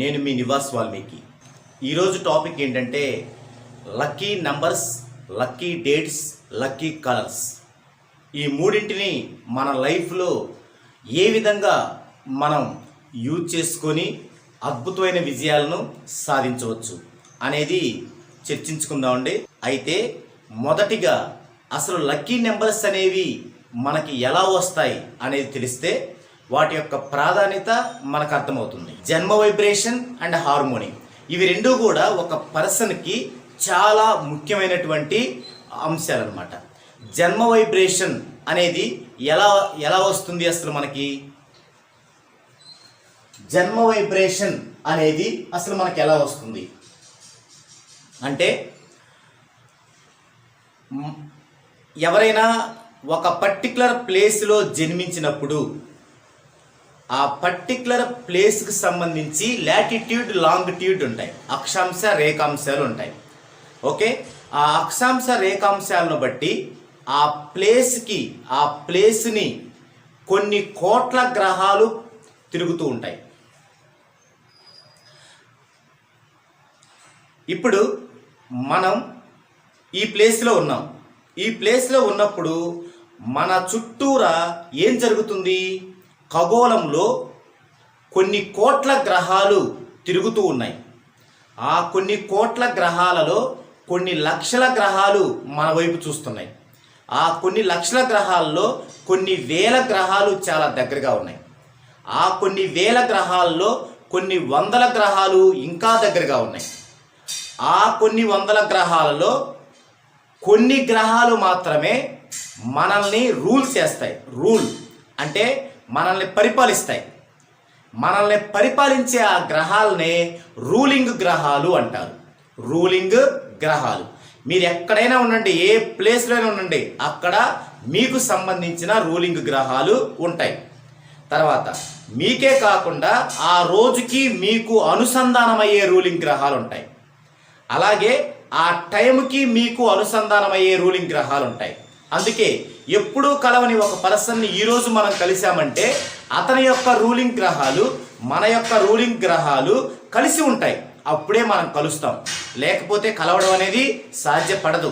నేను మీ నివాస్ వాల్మీకి. ఈరోజు టాపిక్ ఏంటంటే lucky numbers lucky dates lucky colours. ఈ మూడింటిని మన లైఫ్లో ఏ విధంగా మనం యూజ్ చేసుకొని అద్భుతమైన విజయాలను సాధించవచ్చు అనేది చర్చించుకుందామండి అయితే మొదటిగా అసలు లక్కీ నెంబర్స్ అనేవి మనకి ఎలా వస్తాయి అనేది తెలిస్తే వాటి యొక్క ప్రాధాన్యత మనకు అర్థమవుతుంది. జన్మ వైబ్రేషన్ అండ్ హార్మోని. ఇవి రెండూ కూడా ఒక పర్సన్కి చాలా ముఖ్యమైనటువంటి అంశాలు అనమాట జన్మ వైబ్రేషన్ అనేది ఎలా ఎలా వస్తుంది అసలు మనకి? జన్మ వైబ్రేషన్ అనేది అసలు మనకి ఎలా వస్తుంది? అంటే ఎవరైనా ఒక పర్టికులర్ ప్లేస్లో జన్మించినప్పుడు ఆ పర్టికులర్ ప్లేస్కి సంబంధించి లాటిట్యూడ్ లాంగిట్యూడ్ ఉంటాయి. అక్షాంశ రేఖాంశాలు ఉంటాయి. ఓకే? ఆ అక్షాంశ రేఖాంశాలను బట్టి ఆ ప్లేస్కి ఆ ప్లేస్ని కొన్ని కోట్ల గ్రహాలు తిరుగుతూ ఉంటాయి. ఇప్పుడు మనం ఈ ప్లేస్లో ఉన్నాం. ఈ ప్లేస్లో ఉన్నప్పుడు మన చుట్టూరా ఏం జరుగుతుంది? ఖగోళంలో కొన్ని కోట్ల గ్రహాలు తిరుగుతూ ఉన్నాయి. ఆ కొన్ని కోట్ల గ్రహాలలో కొన్ని లక్షల గ్రహాలు మన వైపు చూస్తున్నాయి. ఆ కొన్ని లక్షల గ్రహాల్లో కొన్ని వేల గ్రహాలు చాలా దగ్గరగా ఉన్నాయి. ఆ కొన్ని వేల గ్రహాల్లో కొన్ని వందల గ్రహాలు ఇంకా దగ్గరగా ఉన్నాయి. ఆ కొన్ని వందల గ్రహాలలో కొన్ని గ్రహాలు మాత్రమే మనల్ని రూల్ చేస్తాయి. రూల్ అంటే మనల్ని పరిపాలిస్తాయి. మనల్ని పరిపాలించే ఆ గ్రహాలనే రూలింగ్ గ్రహాలు అంటారు. రూలింగ్ గ్రహాలు. మీరు ఎక్కడైనా ఉండండి ఏ ప్లేస్లోనే ఉండండి అక్కడ మీకు సంబంధించిన రూలింగ్ గ్రహాలు ఉంటాయి. తర్వాత మీకే కాకుండా ఆ రోజుకి మీకు అనుసంధానమయ్యే రూలింగ్ గ్రహాలు ఉంటాయి. అలాగే ఆ టైంకి మీకు అనుసంధానమయ్యే రూలింగ్ గ్రహాలు ఉంటాయి. అందుకే ఎప్పుడూ కలవని ఒక పర్సన్ని ఈరోజు మనం కలిశామంటే అతని యొక్క రూలింగ్ గ్రహాలు మన యొక్క రూలింగ్ గ్రహాలు కలిసి ఉంటాయి. అప్పుడే మనం కలుస్తాం. లేకపోతే కలవడం అనేది సాధ్యపడదు.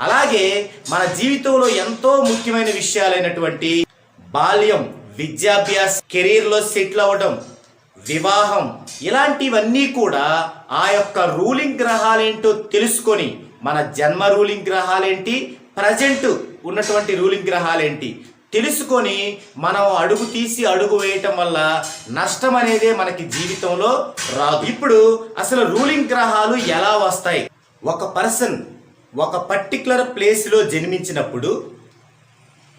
అలాగే మన జీవితంలో ఎంతో ముఖ్యమైన విషయాలైనటువంటి బాల్యం విద్యాభ్యాస కెరీర్లో సెటిల్ అవ్వడం వివాహం ఇలాంటివన్నీ కూడా ఆ యొక్క రూలింగ్ గ్రహాలేంటో తెలుసుకొని మన జన్మ రూలింగ్ గ్రహాలేంటి ప్రజెంట్ ఉన్నటువంటి రూలింగ్ గ్రహాలేంటి? తెలుసుకొని మనం అడుగు తీసి అడుగు వేయటం వల్ల నష్టం అనేది మనకి జీవితంలో రాదు. ఇప్పుడు అసలు రూలింగ్ గ్రహాలు ఎలా వస్తాయి? ఒక పర్సన్ ఒక పర్టికులర్ ప్లేస్లో జన్మించినప్పుడు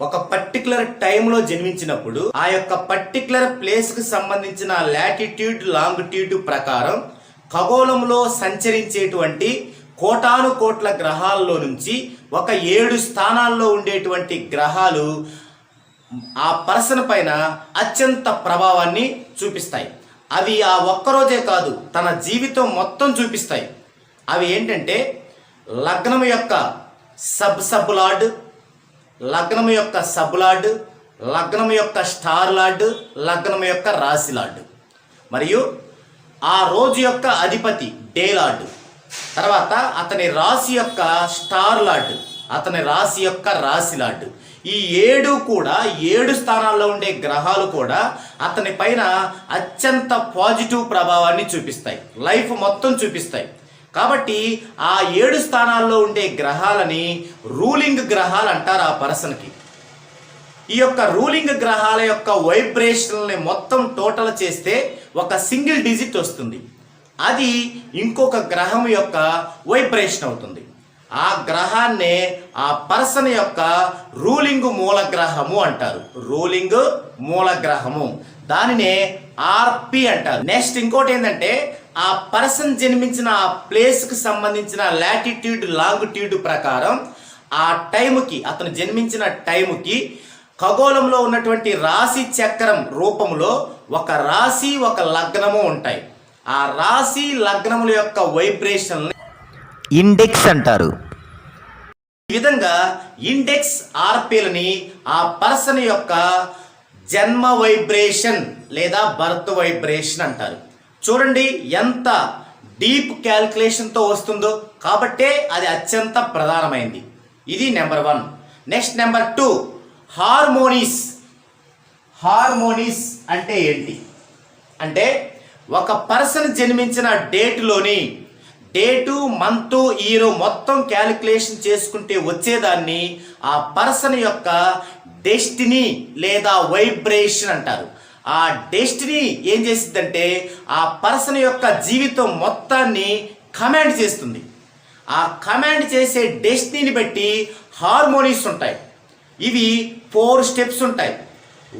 ఒక పర్టికులర్ టైంలో జన్మించినప్పుడు ఆ యొక్క పర్టికులర్ ప్లేస్కి సంబంధించిన లాటిట్యూడ్ లాంగిట్యూడ్ ప్రకారం ఖగోళంలో సంచరించేటువంటి కోటాను కోట్ల గ్రహాల్లో నుంచి ఒక ఏడు స్థానాల్లో ఉండేటువంటి గ్రహాలు ఆ పర్సన్ పైన అత్యంత ప్రభావాన్ని చూపిస్తాయి. అవి ఆ ఒక్కరోజే కాదు తన జీవితం మొత్తం చూపిస్తాయి. అవి ఏంటంటే లగ్నం యొక్క సబ్ సబ్ లార్డ్ లగ్నం యొక్క సబ్ లార్డ్ లగ్నం యొక్క స్టార్ లార్డ్ లగ్నం యొక్క రాశి లార్డ్. మరియు ఆ రోజు యొక్క అధిపతి డే లార్డు. తర్వాత అతని రాశి యొక్క స్టార్ లార్డ్ అతని రాశి యొక్క రాశి లార్డ్. ఈ ఏడు కూడా ఏడు స్థానాల్లో ఉండే గ్రహాలు కూడా అతని పైన అత్యంత పాజిటివ్ ప్రభావాన్ని చూపిస్తాయి. లైఫ్ మొత్తం చూపిస్తాయి. కాబట్టి ఆ ఏడు స్థానాల్లో ఉండే గ్రహాలని రూలింగ్ గ్రహాలు అంటారు ఆ పర్సన్కి. ఈ యొక్క రూలింగ్ గ్రహాల యొక్క వైబ్రేషన్ని మొత్తం టోటల్ చేస్తే ఒక సింగిల్ డిజిట్ వస్తుంది. అది ఇంకొక గ్రహం యొక్క వైబ్రేషన్ అవుతుంది. ఆ గ్రహాన్నే ఆ పర్సన్ యొక్క రూలింగ్ మూల గ్రహము అంటారు. రూలింగ్ మూల గ్రహము దానినే ఆర్పి అంటారు. నెక్స్ట్ ఇంకోటి ఏంటంటే ఆ పర్సన్ జన్మించిన ఆ ప్లేస్కి సంబంధించిన లాటిట్యూడ్ లాంగిట్యూడ్ ప్రకారం ఆ టైంకి అతను జన్మించిన టైంకి ఖగోళంలో ఉన్నటువంటి రాశి చక్రం రూపంలో ఒక రాశి ఒక లగ్నము ఉంటాయి. ఆ రాశి లగ్నముల యొక్క వైబ్రేషన్ ఇండెక్స్ అంటారు. ఈ విధంగా ఇండెక్స్ ఆర్పీలని ఆ పర్సన్ యొక్క జన్మ వైబ్రేషన్ లేదా బర్త్ వైబ్రేషన్ అంటారు. చూడండి ఎంత డీప్ క్యాల్కులేషన్తో వస్తుందో కాబట్టే అది అత్యంత ప్రధానమైంది. ఇది number one. Next number two. Harmonies. Harmonies అంటే ఏంటి? అంటే ఒక పర్సన్ జన్మించిన డేట్లోని డేటు మంత్ ఇయర్ మొత్తం క్యాలిక్యులేషన్ చేసుకుంటే వచ్చేదాన్ని ఆ పర్సన్ యొక్క డెస్టినీ లేదా వైబ్రేషన్ అంటారు. ఆ డెస్టినీ ఏం చేసిద్దంటే ఆ పర్సన్ యొక్క జీవితం మొత్తాన్ని కమాండ్ చేస్తుంది. ఆ కమాండ్ చేసే డెస్టినీని బట్టి హార్మోనీస్ ఉంటాయి. ఇవి ఫోర్ స్టెప్స్ ఉంటాయి.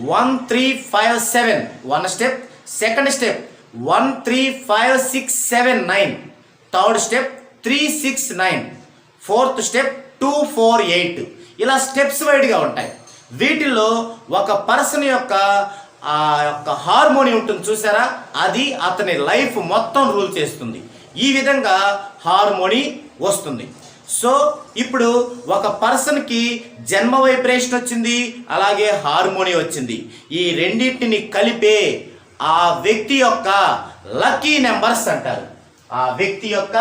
One three five seven. One step second step. One three five six seven nine third step three six nine fourth step two four eight ఇలా స్టెప్స్ వైడ్గా ఉంటాయి. వీటిల్లో ఒక పర్సన్ యొక్క ఆ యొక్క హార్మోని ఉంటుంది చూసారా? అది అతని లైఫ్ మొత్తం రూల్ చేస్తుంది. ఈ విధంగా హార్మోని వస్తుంది. సో ఇప్పుడు ఒక పర్సన్కి జన్మ వైబ్రేషన్ వచ్చింది అలాగే హార్మోని వచ్చింది. ఈ రెండింటిని కలిపే ఆ వ్యక్తి యొక్క లక్కీ నెంబర్స్ అంటారు. ఆ వ్యక్తి యొక్క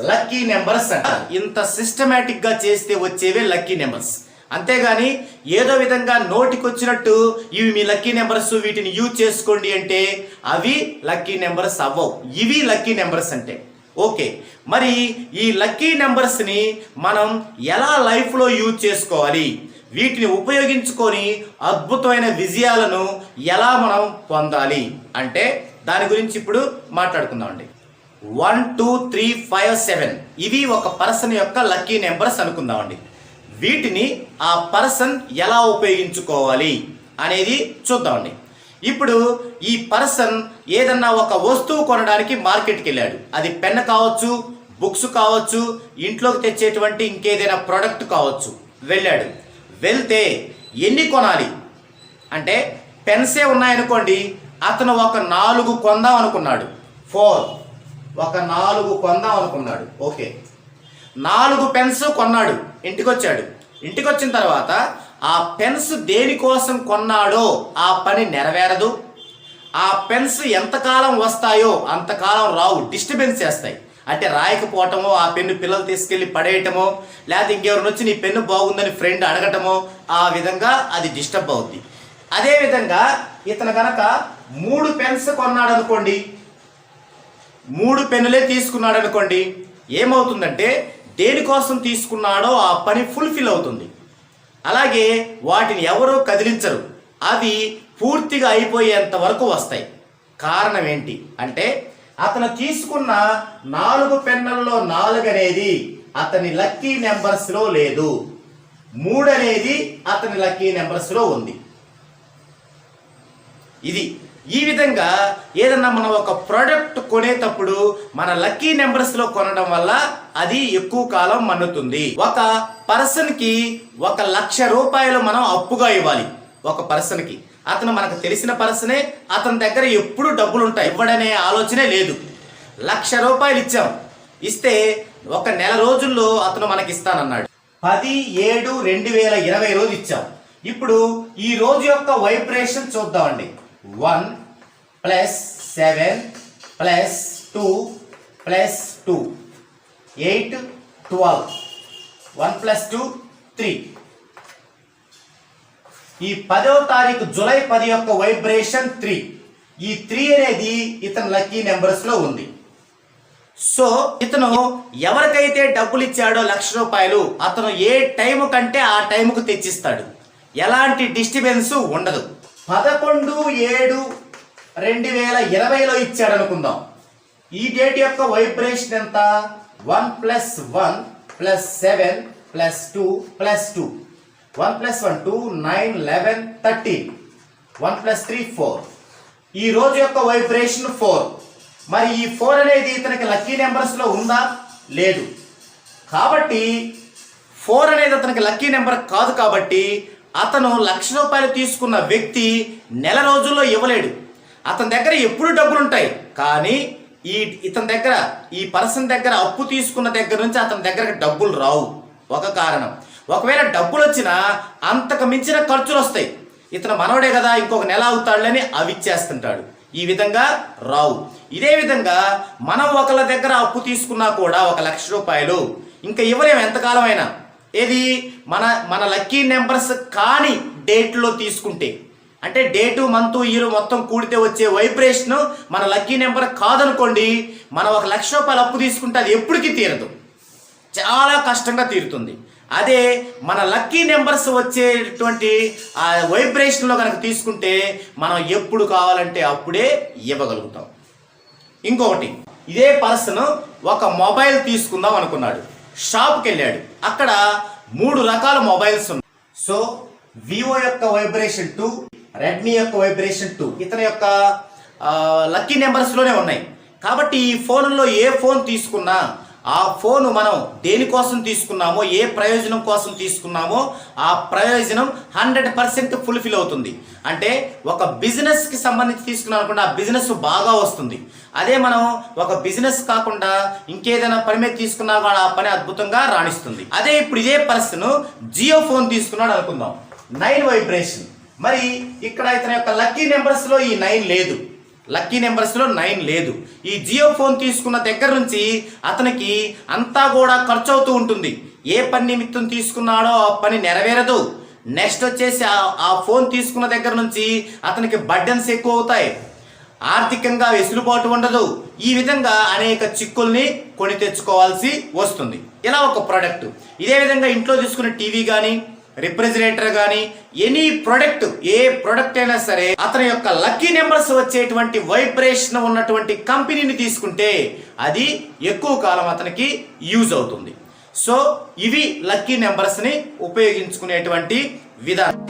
లక్కీ నెంబర్స్ అంటారు. ఇంత సిస్టమేటిక్గా చేస్తే వచ్చేవే లక్కీ నెంబర్స్. అంతేగాని ఏదో విధంగా నోటికి వచ్చినట్టు ఇవి మీ లక్కీ నెంబర్స్ వీటిని యూజ్ చేసుకోండి అంటే అవి లక్కీ నెంబర్స్ అవ్వవు. ఇవి లక్కీ నెంబర్స్ అంటే. ఓకే. మరి ఈ లక్కీ నెంబర్స్ని మనం ఎలా లైఫ్లో యూజ్ చేసుకోవాలి? వీటిని ఉపయోగించుకొని అద్భుతమైన విజయాలను ఎలా మనం పొందాలి? అంటే దాని గురించి ఇప్పుడు మాట్లాడుకుందామండి. One two three five seven ఇవి ఒక పర్సన్ యొక్క లక్కీ నెంబర్స్ అనుకుందామండి. వీటిని ఆ పర్సన్ ఎలా ఉపయోగించుకోవాలి అనేది చూద్దామండి. ఇప్పుడు ఈ పర్సన్ ఏదన్నా ఒక వస్తువు కొనడానికి మార్కెట్కి వెళ్ళాడు. అది పెన్ కావచ్చు బుక్స్ కావచ్చు ఇంట్లోకి తెచ్చేటువంటి ఇంకేదైనా ప్రోడక్ట్ కావచ్చు. వెళ్ళాడు. వెళ్తే ఎన్ని కొనాలి? అంటే పెన్సే ఉన్నాయనుకోండి అతను ఒక నాలుగు కొందాం అనుకున్నాడు. ఫోర్. ఒక నాలుగు కొందాం అనుకున్నాడు. ఓకే. నాలుగు పెన్స్ కొన్నాడు ఇంటికి వచ్చాడు ఇంటికి వచ్చిన తర్వాత ఆ పెన్స్ దేనికోసం కొన్నాడో ఆ పని నెరవేరదు. ఆ పెన్స్ ఎంతకాలం వస్తాయో అంతకాలం రావు డిస్టర్బెన్స్ చేస్తాయి. అంటే రాయకపోవటమో ఆ పెన్ను పిల్లలు తీసుకెళ్ళి పడేయటమో లేకపోతే ఇంకెవరిని వచ్చి నీ పెన్ను బాగుందని ఫ్రెండ్ అడగటమో ఆ విధంగా అది డిస్టర్బ్ అవుద్ది. అదేవిధంగా ఇతను కనుక మూడు పెన్స్ కొన్నాడు అనుకోండి మూడు పెన్నులే తీసుకున్నాడు అనుకోండి ఏమవుతుందంటే దేనికోసం తీసుకున్నాడో ఆ పని ఫుల్ఫిల్ అవుతుంది. అలాగే వాటిని ఎవరూ కదిలించరు. అవి పూర్తిగా అయిపోయేంత వరకు వస్తాయి. కారణం ఏంటి? అంటే అతను తీసుకున్న నాలుగు పెన్నుల్లో నాలుగు అనేది అతని లక్కీ నెంబర్స్లో లేదు. మూడు అనేది అతని లక్కీ నెంబర్స్లో ఉంది. ఇది ఈ విధంగా ఏదన్నా మనం ఒక ప్రోడక్ట్ కొనేటప్పుడు మన లక్కీ నెంబర్స్లో కొనడం వల్ల అది ఎక్కువ కాలం మన్నుతుంది. ఒక పర్సన్కి ఒక లక్ష రూపాయలు మనం అప్పుగా ఇవ్వాలి. ఒక పర్సన్కి అతను మనకు తెలిసిన పర్సనే అతని దగ్గర ఎప్పుడు డబ్బులు ఉంటాయి ఇవ్వడనే ఆలోచనే లేదు. లక్ష రూపాయలు ఇచ్చాం. ఇస్తే ఒక నెల రోజుల్లో అతను మనకి ఇస్తానన్నాడు పది ఏడు రెండు వేల ఇరవై రోజు ఇచ్చాం. ఇప్పుడు ఈ రోజు యొక్క వైబ్రేషన్ చూద్దామండి. One plus seven plus two plus two. Eight twelve. One plus two three. ఈ పదవ తారీఖు జూలై పది యొక్క వైబ్రేషన్ త్రీ. ఈ త్రీ అనేది ఇతని లక్కీ నెంబర్స్లో ఉంది. సో ఇతను ఎవరికైతే డబ్బులు ఇచ్చాడో లక్ష రూపాయలు అతను ఏ టైం కంటే ఆ టైంకు తెచ్చిస్తాడు. ఎలాంటి డిస్టర్బెన్స్ ఉండదు. పదకొండు ఏడు రెండు వేల ఇరవైలో ఇచ్చాడు అనుకుందాం. ఈ డేట్ యొక్క వైబ్రేషన్ ఎంత? One plus one plus seven plus two plus two. One plus one two nine eleven thirteen one plus three four ఈ రోజు యొక్క వైబ్రేషన్ ఫోర్ మరి ఈ ఫోర్ అనేది ఇతనికి లక్కీ నెంబర్స్లో ఉందా? లేదు. కాబట్టి ఫోర్ అనేది అతనికి లక్కీ నెంబర్ కాదు కాబట్టి అతను లక్ష రూపాయలు తీసుకున్న వ్యక్తి నెల రోజుల్లో ఇవ్వలేడు. అతని దగ్గర ఎప్పుడు డబ్బులు ఉంటాయి? కానీ ఈ ఇతని దగ్గర ఈ పర్సన్ దగ్గర అప్పు తీసుకున్న దగ్గర నుంచి అతని దగ్గర డబ్బులు రావు. ఒక కారణం. ఒకవేళ డబ్బులు వచ్చినా అంతకు మించిన ఖర్చులు వస్తాయి ఇతను మనవడే కదా ఇంకొక నెల అవుతాడులని అవి ఇచ్చేస్తుంటాడు ఈ విధంగా రావు. ఇదే విధంగా మనం ఒకళ్ళ దగ్గర అప్పు తీసుకున్నా కూడా ఒక లక్ష రూపాయలు. ఇంకా ఇవ్వలేము ఎంతకాలం అయినా ఏది? మన మన లక్కీ నెంబర్స్ కాని డేట్లో తీసుకుంటే. అంటే డేటు మంత్ ఇయర్ మొత్తం కూడితే వచ్చే వైబ్రేషన్ మన లక్కీ నెంబర్ కాదనుకోండి మనం ఒక లక్ష రూపాయలు అప్పు తీసుకుంటే అది ఎప్పటికీ తీరదు. చాలా కష్టంగా తీరుతుంది. అదే మన లక్కీ నెంబర్స్ వచ్చేటువంటి ఆ వైబ్రేషన్లో కనుక తీసుకుంటే మనం ఎప్పుడు కావాలంటే అప్పుడే ఇవ్వగలుగుతాం. ఇంకొకటి ఇదే పర్సన్ ఒక మొబైల్ తీసుకుందాం అనుకున్నాడు. షాప్కి వెళ్ళాడు. అక్కడ మూడు రకాల మొబైల్స్ ఉన్నాయి. సో వివో యొక్క వైబ్రేషన్ టూ రెడ్మీ యొక్క వైబ్రేషన్ టూ ఇతని యొక్క లక్కీ నెంబర్స్లోనే ఉన్నాయి. కాబట్టి ఈ ఫోన్లో ఏ ఫోన్ తీసుకున్నా ఆ ఫోను మనం దేనికోసం తీసుకున్నామో ఏ ప్రయోజనం కోసం తీసుకున్నామో ఆ ప్రయోజనం హండ్రెడ్ పర్సెంట్ ఫుల్ఫిల్ అవుతుంది. అంటే ఒక బిజినెస్కి సంబంధించి తీసుకున్నాం అనుకుంటే ఆ బిజినెస్ బాగా వస్తుంది. అదే మనం ఒక బిజినెస్ కాకుండా ఇంకేదైనా పని మీద తీసుకున్నా కూడా ఆ పని అద్భుతంగా రాణిస్తుంది. అదే ఇప్పుడు ఇదే పర్సన్ జియో ఫోన్ తీసుకున్నాడు అనుకుందాం. Nine vibration. మరి ఇక్కడ ఇతని యొక్క లక్కీ నెంబర్స్లో ఈ నైన్ లేదు. లక్కీ నెంబర్స్లో నైన్ లేదు. ఈ జియో ఫోన్ తీసుకున్న దగ్గర నుంచి అతనికి అంతా కూడా ఖర్చు అవుతూ ఉంటుంది. ఏ పని నిమిత్తం తీసుకున్నాడో ఆ పని నెరవేరదు. నెక్స్ట్ వచ్చేసి ఆ- ఫోన్ తీసుకున్న దగ్గర నుంచి అతనికి బడ్డన్స్ ఎక్కువ అవుతాయి. ఆర్థికంగా వెసులుబాటు ఉండదు. ఈ విధంగా అనేక చిక్కుల్ని కొని తెచ్చుకోవాల్సి వస్తుంది. ఇలా ఒక ప్రోడక్ట్. ఇదే విధంగా ఇంట్లో తీసుకునే టీవీ కానీ రిఫ్రిజిరేటర్ కానీ ఎనీ ప్రొడక్ట్ ఏ ప్రొడక్ట్ అయినా సరే అతని యొక్క లక్కీ నెంబర్స్ వచ్చేటువంటి వైబ్రేషన్ ఉన్నటువంటి కంపెనీని తీసుకుంటే అది ఎక్కువ కాలం అతనికి యూజ్ అవుతుంది. సో ఇవి లక్కీ నెంబర్స్ని ఉపయోగించుకునేటువంటి విధానం.